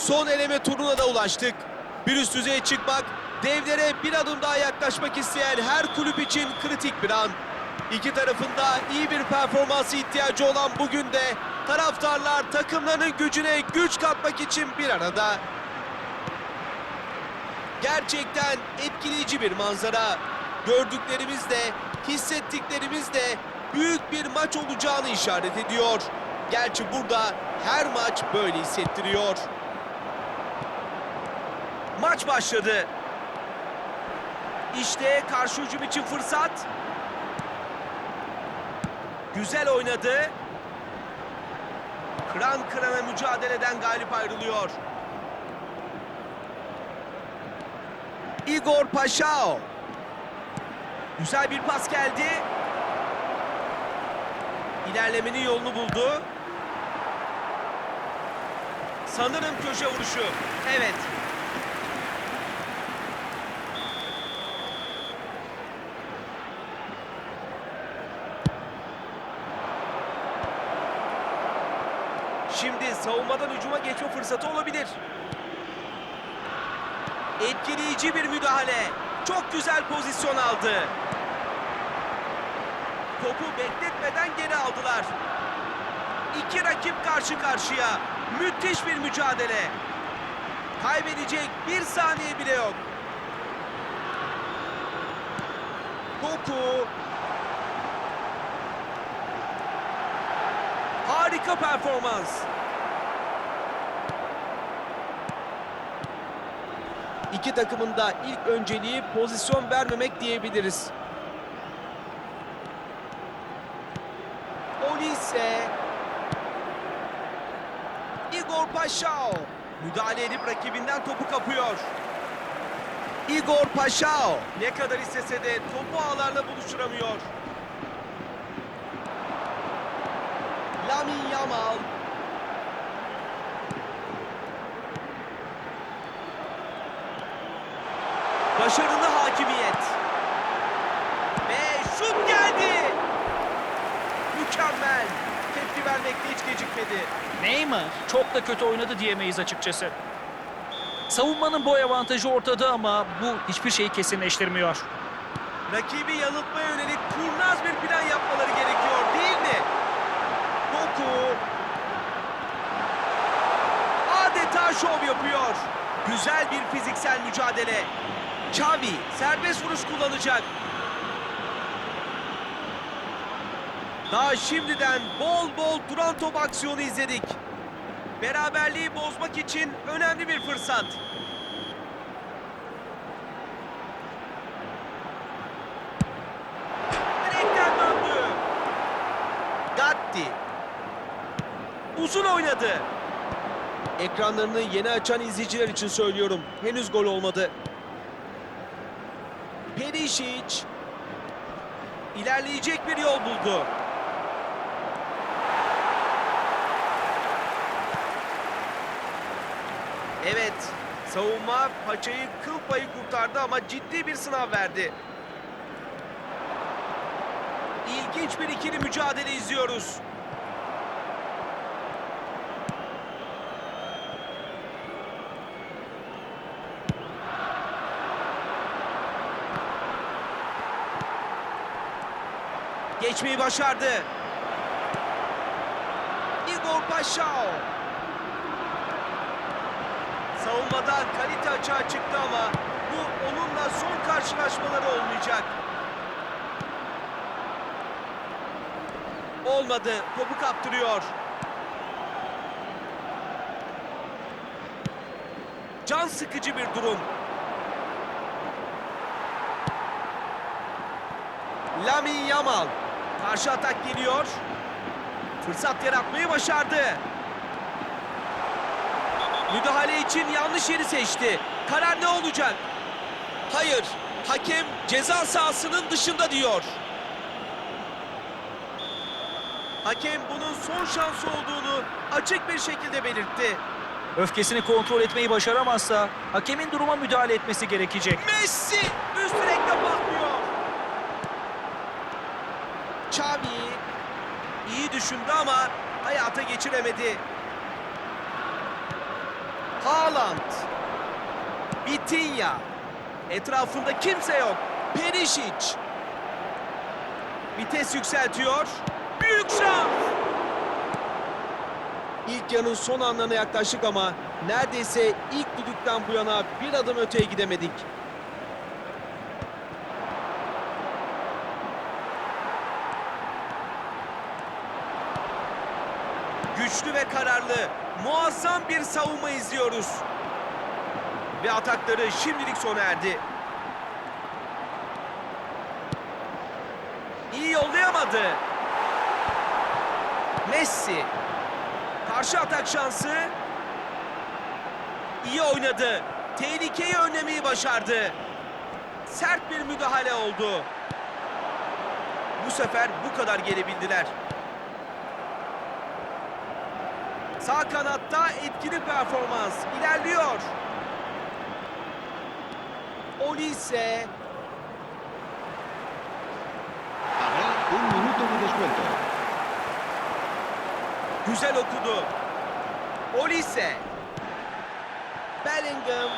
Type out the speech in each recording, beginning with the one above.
Son eleme turuna da ulaştık. Bir üst düzeye çıkmak, devlere bir adım daha yaklaşmak isteyen her kulüp için kritik bir an. İki tarafında iyi bir performansı ihtiyacı olan bugün de taraftarlar takımlarının gücüne güç katmak için bir arada. Gerçekten etkileyici bir manzara. Gördüklerimiz de, hissettiklerimiz de büyük bir maç olacağını işaret ediyor. Gerçi burada her maç böyle hissettiriyor. Maç başladı. İşte karşı hücum için fırsat. Güzel oynadı. Kıran kırana mücadeleden galip ayrılıyor. Igor Paşao. Güzel bir pas geldi. İlerlemenin yolunu buldu. Sanırım köşe vuruşu. Evet. Geçme fırsatı olabilir. Etkileyici bir müdahale. Çok güzel pozisyon aldı. Topu bekletmeden geri aldılar. İki rakip karşı karşıya. Müthiş bir mücadele. Kaybedecek bir saniye bile yok. Doku. Harika performans. İki takımın da ilk önceliği pozisyon vermemek diyebiliriz. Olise. Igor Paşao. Müdahale edip rakibinden topu kapıyor. Igor Paşao. Ne kadar istese de topu ağlarla buluşturamıyor. Lamin Yamal. Başarılı hakimiyet. Ve şut geldi. Mükemmel. Tepki vermekte hiç gecikmedi. Neymar çok da kötü oynadı diyemeyiz açıkçası. Savunmanın boy avantajı ortada ama bu hiçbir şeyi kesinleştirmiyor. Rakibi yanıltmaya yönelik kurnaz bir plan yapmaları gerekiyor değil mi? Doku. Adeta şov yapıyor. Güzel bir fiziksel mücadele. Xavi serbest vuruş kullanacak. Daha şimdiden bol bol duran top aksiyonu izledik. Beraberliği bozmak için önemli bir fırsat. Direkten döndü. Gatti. Uzun oynadı. Ekranlarını yeni açan izleyiciler için söylüyorum. Henüz gol olmadı. Perisic ilerleyecek bir yol buldu. Evet, savunma paçayı kıl payı kurtardı ama ciddi bir sınav verdi. İlginç bir ikili mücadele izliyoruz. Geçmeyi başardı. Igor Paşao. Savunmada kalite açığa çıktı ama bu onunla son karşılaşmaları olmayacak. Olmadı. Topu kaptırıyor. Can sıkıcı bir durum. Lamin Yamal. Karşı atak geliyor. Fırsat yaratmayı başardı. Müdahale için yanlış yeri seçti. Karar ne olacak? Hayır. Hakem ceza sahasının dışında diyor. Hakem bunun son şansı olduğunu açık bir şekilde belirtti. Öfkesini kontrol etmeyi başaramazsa hakemin duruma müdahale etmesi gerekecek. Messi üst direkte patlıyor. Xavi iyi düşündü ama hayata geçiremedi. Haaland. Vitinha. Etrafında kimse yok. Perisic. Vites yükseltiyor. Büyük şans. İlk yarının son anlarına yaklaştık ama neredeyse ilk düdükten bu yana bir adım öteye gidemedik. Güçlü ve kararlı, muazzam bir savunma izliyoruz. Ve atakları şimdilik sona erdi. İyi yollayamadı. Messi. Karşı atak şansı. İyi oynadı. Tehlikeyi önlemeyi başardı. Sert bir müdahale oldu. Bu sefer bu kadar gelebildiler. Sağ kanatta etkili performans ilerliyor. Olise un minuto de descuento. güzel okudu. Olise Bellingham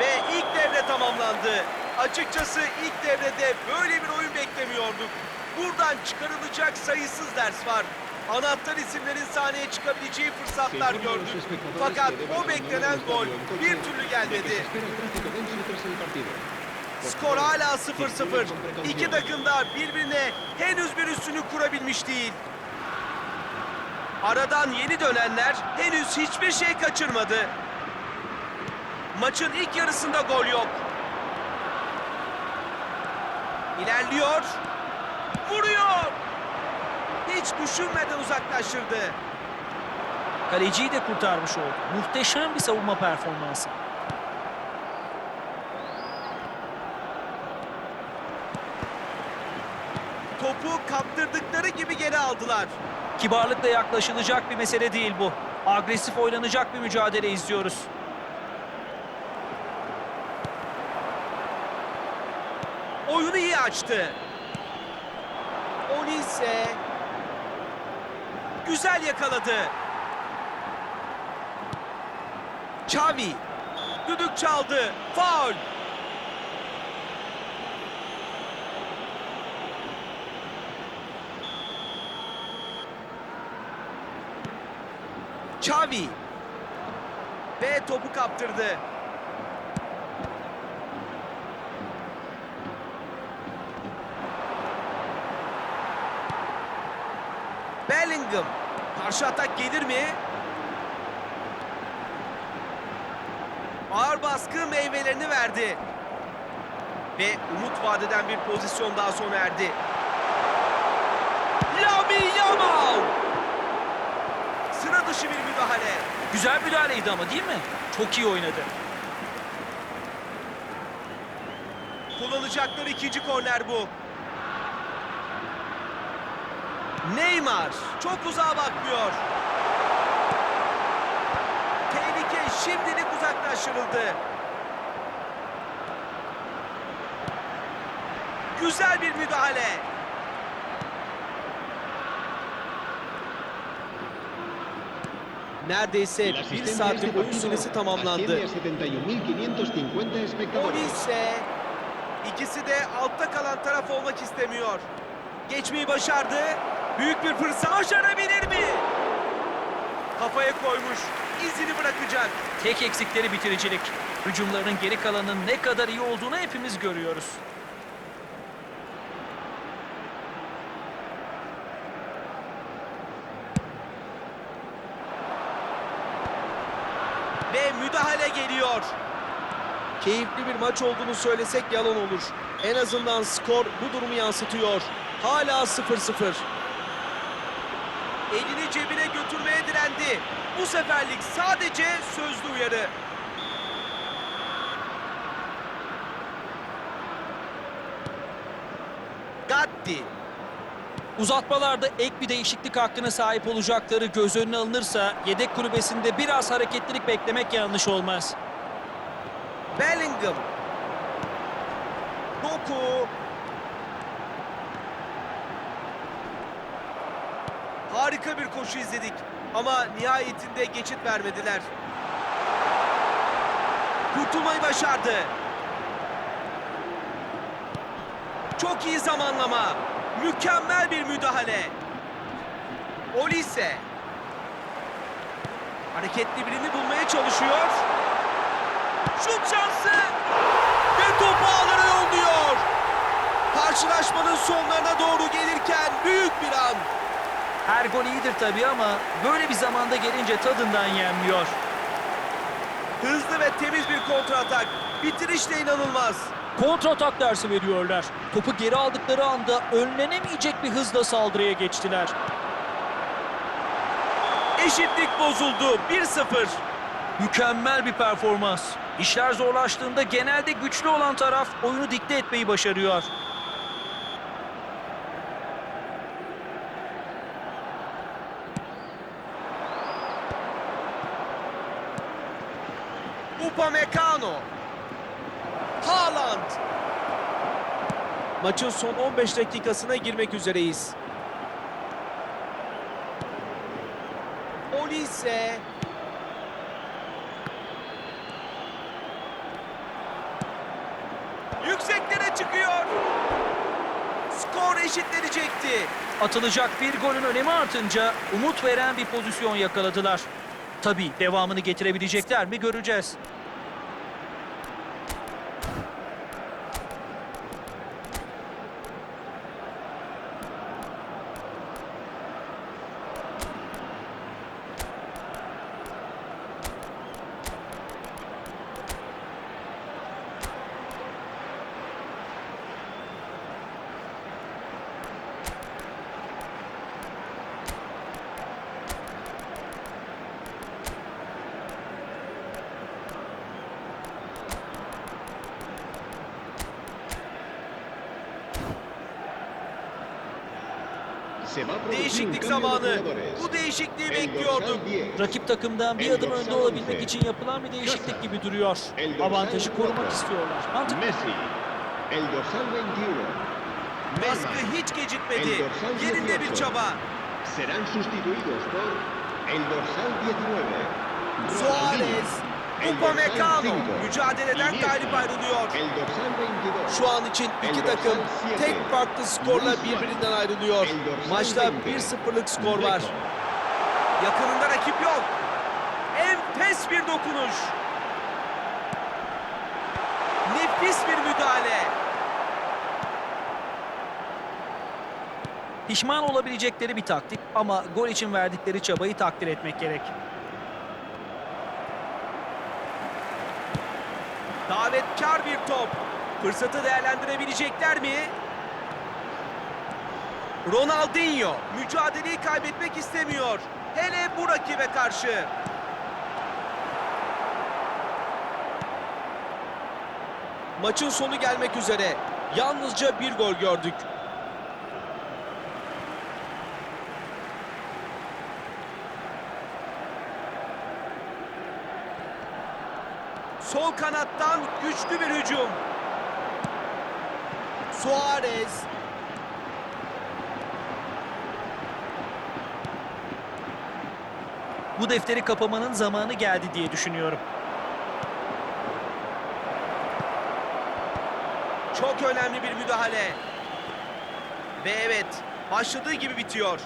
ve ilk devre tamamlandı. Açıkçası ilk devrede böyle bir oyun beklemiyorduk. Buradan çıkarılacak sayısız ders var. Anahtar isimlerin sahneye çıkabileceği fırsatlar los gördük. Fakat o beklenen gol bir türlü gelmedi. Por Skor hala circulen 0-0. con precaución. İki takım da birbirine henüz bir üstünü kurabilmiş değil. Aradan yeni dönenler henüz hiçbir şey kaçırmadı. Maçın ilk yarısında gol yok. İlerliyor. Vuruyor. Hiç düşünmeden uzaklaştırdı. Kaleciyi de kurtarmış oldu. Muhteşem bir savunma performansı. Topu kaptırdıkları gibi geri aldılar. Kibarlıkla yaklaşılacak bir mesele değil bu. Agresif oynanacak bir mücadele izliyoruz. Oyunu iyi açtı. Olise güzel yakaladı. Xavi düdük çaldı. Faul. Xavi ve topu kaptırdı. Bellingham. Karşı atak gelir mi? Ağır baskı meyvelerini verdi. Ve umut vadeden bir pozisyon daha sona erdi. Lami Yamal! Sıra dışı bir müdahale. Güzel müdahaleydi ama değil mi? Çok iyi oynadı. Kullanacakları ikinci korner bu. Neymar çok uzağa bakmıyor. Tehlike şimdilik uzaklaştırıldı. Güzel bir müdahale. Neredeyse bir saatlik oyun süresi tamamlandı. asciende a 71.550 espectadores. Olise ikisi de altta kalan taraf olmak istemiyor. Geçmeyi başardı. Büyük bir fırsat başarabilir mi? Kafaya koymuş. izini bırakacak. Tek eksikleri bitiricilik. Hücumlarının geri kalanının ne kadar iyi olduğunu hepimiz görüyoruz. Ve müdahale geliyor. Keyifli bir maç olduğunu söylesek yalan olur. En azından skor bu durumu yansıtıyor. Hala 0-0. Elini cebine götürmeye direndi. Bu seferlik sadece sözlü uyarı. Gatti. Uzatmalarda ek bir değişiklik hakkına sahip olacakları göz önüne alınırsa yedek kulübesinde biraz hareketlilik beklemek yanlış olmaz. Bellingham. Doku. Harika bir koşu izledik. Ama nihayetinde geçit vermediler. Kurtulmayı başardı. Çok iyi zamanlama. Mükemmel bir müdahale. Olise. Hareketli birini bulmaya çalışıyor. Şut şansı. Ve topu ağlara yolluyor. Karşılaşmanın sonlarına doğru gelirken büyük bir an. Her gol iyidir tabii ama böyle bir zamanda gelince tadından yenmiyor. Hızlı ve temiz bir kontratak. Bitiriş de inanılmaz. Kontratak dersi veriyorlar. Topu geri aldıkları anda önlenemeyecek bir hızla saldırıya geçtiler. Eşitlik bozuldu. 1-0. Mükemmel bir performans. İşler zorlaştığında genelde güçlü olan taraf oyunu dikte etmeyi başarıyor. Upamecano. Haaland. Maçın son 15 dakikasına girmek üzereyiz. Olise. Yükseklere çıkıyor. Skor eşitlenecekti. Atılacak bir golün önemi artınca umut veren bir pozisyon yakaladılar. Tabii devamını getirebilecekler mi göreceğiz. Değişiklik zamanı. Bu değişikliği bekliyorduk. dorsal 10, Rakip takımdan bir adım önde olabilmek için yapılan bir değişiklik gibi duruyor. Avantajı korumak istiyorlar. Mantıklı. Messi. El dorsal 21. Baskı hiç gecikmedi. Yerinde bir 18. çaba. Serán sustituidos por el dorsal 19. Suarez, El Upamecano dorsal 5. mücadeleden galip ayrılıyor. El dorsal 22. Şu an için iki takım tek farklı skorla birbirinden ayrılıyor. Maçta veinte. 1-0'lık skor var. Yakınında rakip yok. Enfes bir dokunuş. Nefis bir müdahale. Pişman olabilecekleri bir taktik ama gol için verdikleri çabayı takdir etmek gerek. Davetkar bir top. Fırsatı değerlendirebilecekler mi? Ronaldinho mücadeleyi kaybetmek istemiyor. Hele bu rakibe karşı. Maçın sonu gelmek üzere. Yalnızca bir gol gördük. Sol kanattan güçlü bir hücum. Suarez. Bu defteri kapamanın zamanı geldi diye düşünüyorum. Çok önemli bir müdahale. Ve evet, başladığı gibi bitiyor.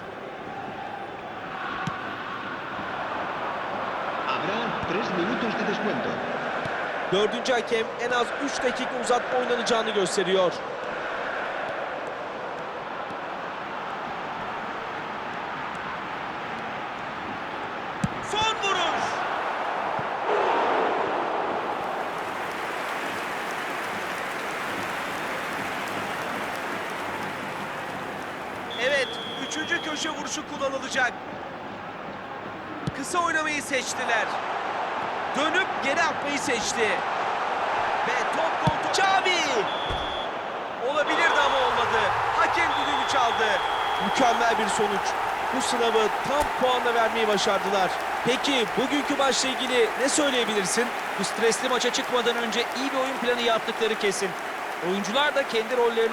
Habrá tres minutos de descuento. Dördüncü hakem en az 3 dakika uzatma oynanacağını gösteriyor. Son vuruş. Evet, üçüncü köşe vuruşu kullanılacak. Kısa oynamayı seçtiler. Dönüp geri atmayı seçti. Ve top kontrol. Xavi! Olabilirdi ama olmadı. Hakem düdüğünü çaldı. Mükemmel bir sonuç. Bu sınavı tam puanla vermeyi başardılar. Peki bugünkü maçla ilgili ne söyleyebilirsin? Bu stresli maça çıkmadan önce iyi bir oyun planı yaptıkları kesin. Oyuncular da kendi rollerini